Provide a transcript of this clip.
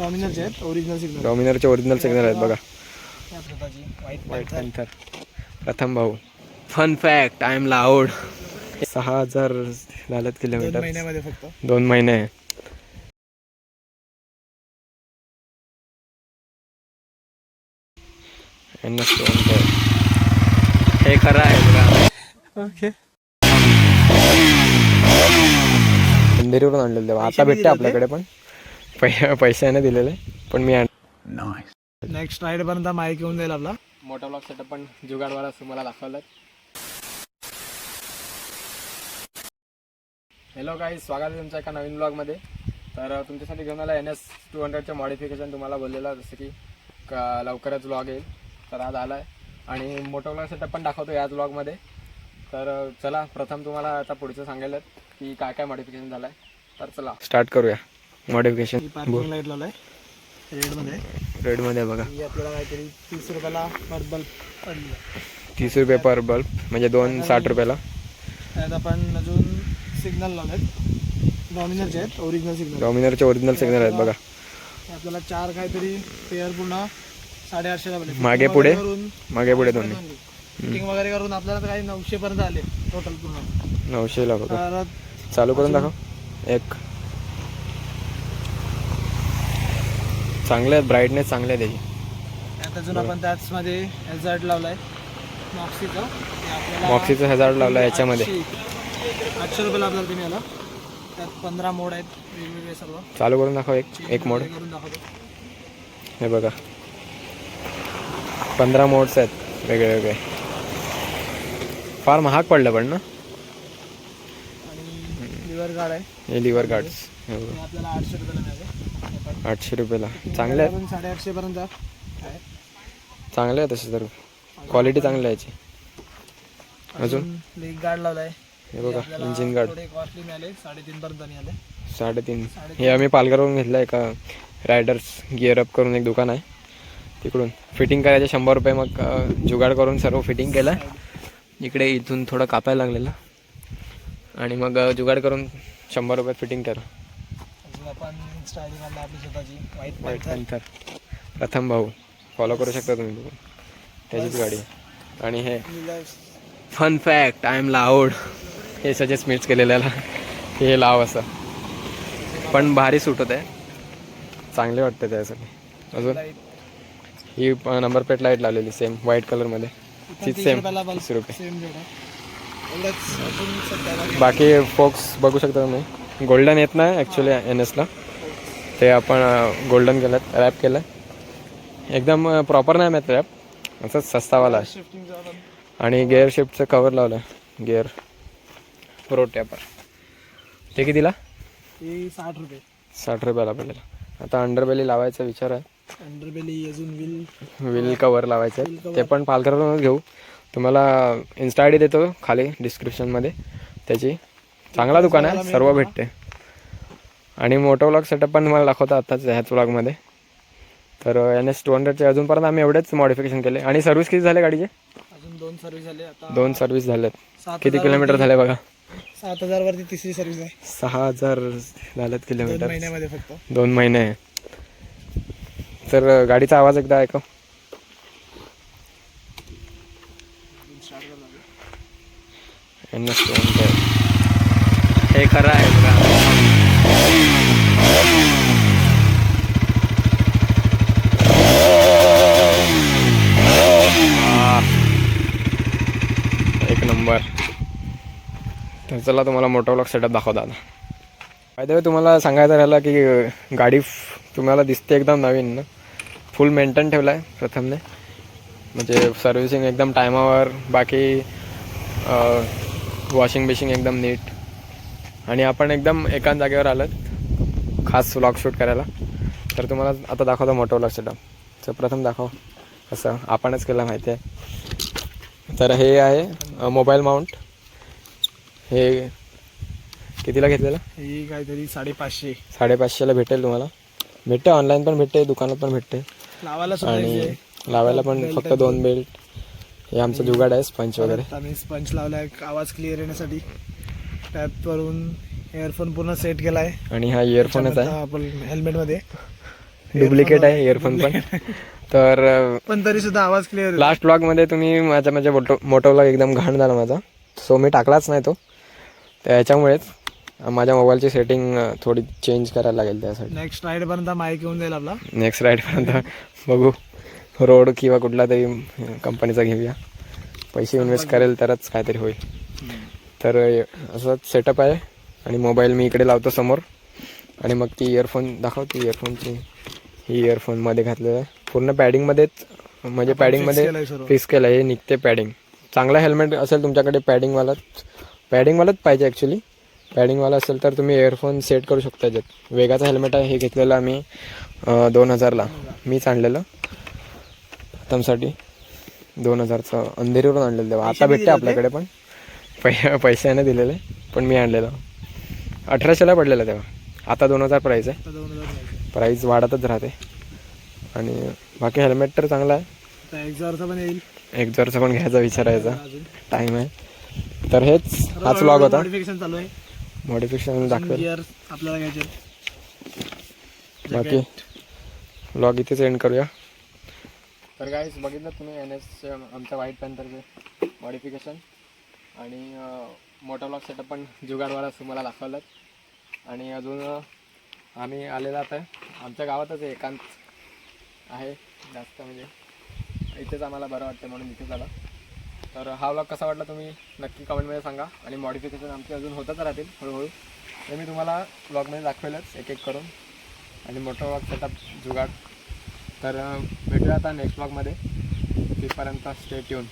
डॉमिनरचे आहेत original signal डॉमिनरचे original signal आहेत बघा. व्हाईट पॅन्थर प्रथम भाऊ. Fun fact I am loud सहा हजार झालेत किलोमीटर. महिन्यामध्ये फक्त. दोन महिने. हे खरं आहे बघा. ओके अंधेरीवरून आणलेलं आता भेटते आपल्याकडे पण. पै पैशाने दिलेले पण मी नेक्स्ट राईड पर्यंत माईक घेऊन जाईल आपला. मोठा ब्लॉग सेटअप पण जुगाडवाला तुम्हाला दाखवलं हॅलो काही स्वागत आहे तुमच्या एका नवीन ब्लॉगमध्ये तर तुमच्यासाठी घेऊन आला एन एस टू हंड्रेडचं मॉडिफिकेशन तुम्हाला बोललेलं जसं की क- लवकरच ब्लॉग येईल. तर आज आला आहे आणि मोठा ब्लॉग सेटअप पण दाखवतो याच ब्लॉगमध्ये तर चला प्रथम तुम्हाला आता पुढचं सांगायला की काय काय मॉडिफिकेशन झालं आहे तर चला. स्टार्ट करूया. मॉडिफिकेशन पार्किंग लाइट लावलाय रेडमध्ये रेडमध्ये बघा. ही आपल्याला काहीतरी तीस रुपयाला पर बल्ब पडली तीस रुपये पर बल्ब म्हणजे दोन साठ रुपयाला. त्यात आपण अजून सिग्नल लावलेत. डॉमिनरचे आहेत ओरिजिनल सिग्नल डॉमिनरचे ओरिजिनल सिग्नल आहेत बघा. आपल्याला चार काहीतरी पेअर पूर्ण साडेआठशेला पडले मागे पुढे? मागे पुढे दोन्ही. फिटिंग वगैरे करून. आपल्याला काही नऊशे पर्यंत आले टोटल पूर्ण. नऊशेला बघा. चालू करून दाखव. एक. चांगले आहेत ब्राईटनेस चांगले आहे त्याची. त्यात अजून आपण त्याच मध्ये हेझार्ड लावलाय. मॉक्सीचा ते आपल्याला मॉक्सीचं हजार्ड लावला याच्यामध्ये. आठशे आठशे रुपयाला आपल्याला तुम्ही आला त्यात पंधरा मोड आहेत वेगवेगळे सर्व. चालू करून दाखव एक एक मोड. वगैरे करून दाखवतो. हे बघा. पंधरा मोड्स आहेत वेगळे वेगळे. फार महाग पडलं पण ना? लिव्हर गार्ड आहे. हे लिव्हर गार्ड्स हे आपल्याला आठशे रुपयाला आठशे चांगले पण साडेआठशे पर्यंत आहे. चांगले आहे तसे तर. क्वालिटी चांगली आहे याची. अजून लेग गार्ड लावलाय. हे बघा इंजिन गार्ड थोडे कॉस्टली मिळाले. साडेतीन पर्यंत मिळाले. साडेतीन. हे आम्ही पालघरवरून घेतलं आहे का? रायडर्स गिअर अप करून एक दुकान आहे. तिकडून फिटिंग करायचे शंभर रुपये मग जुगाड करून सर्व फिटिंग केलं. इकडे इथून थोडं कापायला लागलेलं. आणि मग जुगाड करून शंभर रुपयात फिटिंग अजून आपण आपली स्वतःची. पॅन्थर पॅन्थर प्रथम भाऊ. फॉलो करू शकता तुम्ही. बघून त्याचीच गाडी. आहे. आणि हे fun fact I am loud हे सजेस्ट मीच केलेल्याला. हे लाव असं. पण भारी सूट होत. आहे चांगले वाटते त्यासाठी. अजून? ही नंबर प्लेट लाइट लावलेली सेम व्हाईट कलरमध्ये तीच सेम तीस रुपये. सेम बाकी फोक्स बघू शकता तुम्ही. गोल्डन येत नाही ॲक्च्युली एन एसला ते आपण गोल्डन केलं रॅप केलं एकदम प्रॉपर नाही माहीत रॅप असंच सस्तावाला आणि गिअर शिफ्टचं कवर लावलं गिअर प्रो टॅपर ते कितीला? साठ रुपये. साठ रुपयाला पडलेलं. आता अंडरबेली लावायचा विचार आहे. अंडरबेली अजून विल व्हील कवर लावायचं. ते पण पालघरवरूनच घेऊ. तुम्हाला इन्स्टा आय डी देतो खाली डिस्क्रिप्शनमध्ये त्याची. चांगला दुकान आहे सर्व भेटते. आणि मोठं व्लॉग सेटअप पण तुम्हाला दाखवतो आताच ह्याच व्लॉगमध्ये तर एन एस टू हंड्रेडचे अजूनपर्यंत आम्ही एवढेच मॉडिफिकेशन केले. आणि सर्व्हिस किती झाले गाडीचे? अजून दोन सर्व्हिस झाले आता दोन सर्व्हिस झालेत. सात किती किलोमीटर झाले बघा? सात हजार वरती तिसरी सर्व्हिस आहे. सहा हजार झालेत किलोमीटर महिन्यामध्ये फक्त. दोन महिने. तर गाडीचा आवाज एकदा ऐकव. एन एस टू हे खरं आहे का एक नंबर तर चला तुम्हाला मोठा ब्लॉक सेटअप दाखवता आता. फायदा तुम्हाला सांगायचं राहिलं की गाडी तुम्हाला दिसते एकदम नवीन ना? फुल मेंटेन ठेवला आहे प्रथमने. म्हणजे सर्व्हिसिंग एकदम टायमावर बाकी वॉशिंग बिशिंग एकदम नीट आणि आपण एकदम एकाच जागेवर आलं खास व्लॉग शूट करायला. तर तुम्हाला आता दाखवतो मोठं व्लॉग सेटअप तर प्रथम दाखव. कसं आपणच केलं माहिती आहे तर हे आहे मोबाईल माउंट हे कितीला घेतलेलं? ही काहीतरी साडेपाचशे. साडेपाचशेला भेटेल तुम्हाला. भेटते ऑनलाईन पण भेटते दुकानात पण भेटते लावायला आणि. लावायला पण फक्त दोन बेल्ट हे आमचं जुगाड आहे स्पंच वगैरे. आम्ही स्पंच लावलाय आवाज क्लिअर येण्यासाठी. टॅप वरून इयरफोन पूर्ण सेट केलाय. आणि हा इयरफोनच आहे. आपण हेल्मेटमध्ये डुप्लिकेट आहे इयरफोन पण. तर पण तरी सुद्धा आवाज क्लिअर लास्टमध्ये तुम्ही माझ्या माझ्या मोटो मोटोला एकदम घाण झाला माझा. सो मी टाकलाच नाही तो. त्याच्यामुळेच माझ्या मोबाईलची सेटिंग थोडी चेंज करायला लागेल त्यासाठी. नेक्स्ट राईड पर्यंत माईक येऊन जाईल आपला. नेक्स्ट राईडपर्यंत बघू. रोड किंवा कुठला तरी कंपनीचा घेऊया. पैसे इन्व्हेस्ट करेल तरच काहीतरी होईल. तर असं सेटअप आहे आणि मोबाईल मी इकडे लावतो समोर. आणि मग ती इयरफोन दाखवते इयरफोनची ही इयरफोनमध्ये घातलेलं आहे. पूर्ण पॅडिंगमध्येच म्हणजे पॅडिंगमध्ये. फिक्स केलं आहे हे निघते पॅडिंग चांगला हेल्मेट असेल तुमच्याकडे पॅडिंगवालाच पॅडिंगवालाच पाहिजे ॲक्च्युली पॅडिंगवाला असेल तर तुम्ही इयरफोन सेट करू शकता याच्यात. वेगाचं हेल्मेट आहे हे घेतलेलं आम्ही दोन हजारला. मीच आणलेलं. प्रथमसाठी दोन हजारचं अंधेरीवरून आणलेलं तेव्हा आता भेटते आपल्याकडे पण. पै पैशाने दिलेले पण मी आणलेलं. अठराशेला पडलेलं तेव्हा आता दोन हजार प्राईस आहे. नाही. प्राईस वाढतच राहते. आणि बाकी हेल्मेट तर चांगला आहे. एक पण येईल. जरचा पण घ्यायचा विचारायचा. टाईम आहे. तर हेच हाच व्लॉग होता. मॉडिफिकेशन दाखवेल. आपल्याला घ्यायचे बाकी व्लॉग इथेच एंड करूया. तर गाईस बघितलं तुम्ही एन एस आमच्या व्हाईट पॅन्थरचे मॉडिफिकेशन आणि मोटर ब्लॉक सेटअप पण जुगाडवाला तुम्हाला दाखवलं आणि अजून आम्ही आलेला आता आमच्या गावातच आहे, एकांत आहे जास्त म्हणजे इथेच आम्हाला बरं वाटतं म्हणून इथेच आला. तर हा व्लॉग कसा वाटला तुम्ही नक्की कमेंटमध्ये सांगा. आणि मॉडिफिकेशन आमचे अजून होतच राहतील हळूहळू. ते मी तुम्हाला ब्लॉगमध्ये दाखवेलच एक एक करून. आणि मोठं व्लॉग सेटअप जुगाड तर भेटूया आता नेक्स्ट ब्लॉगमध्ये तिथपर्यंत स्टेट येऊन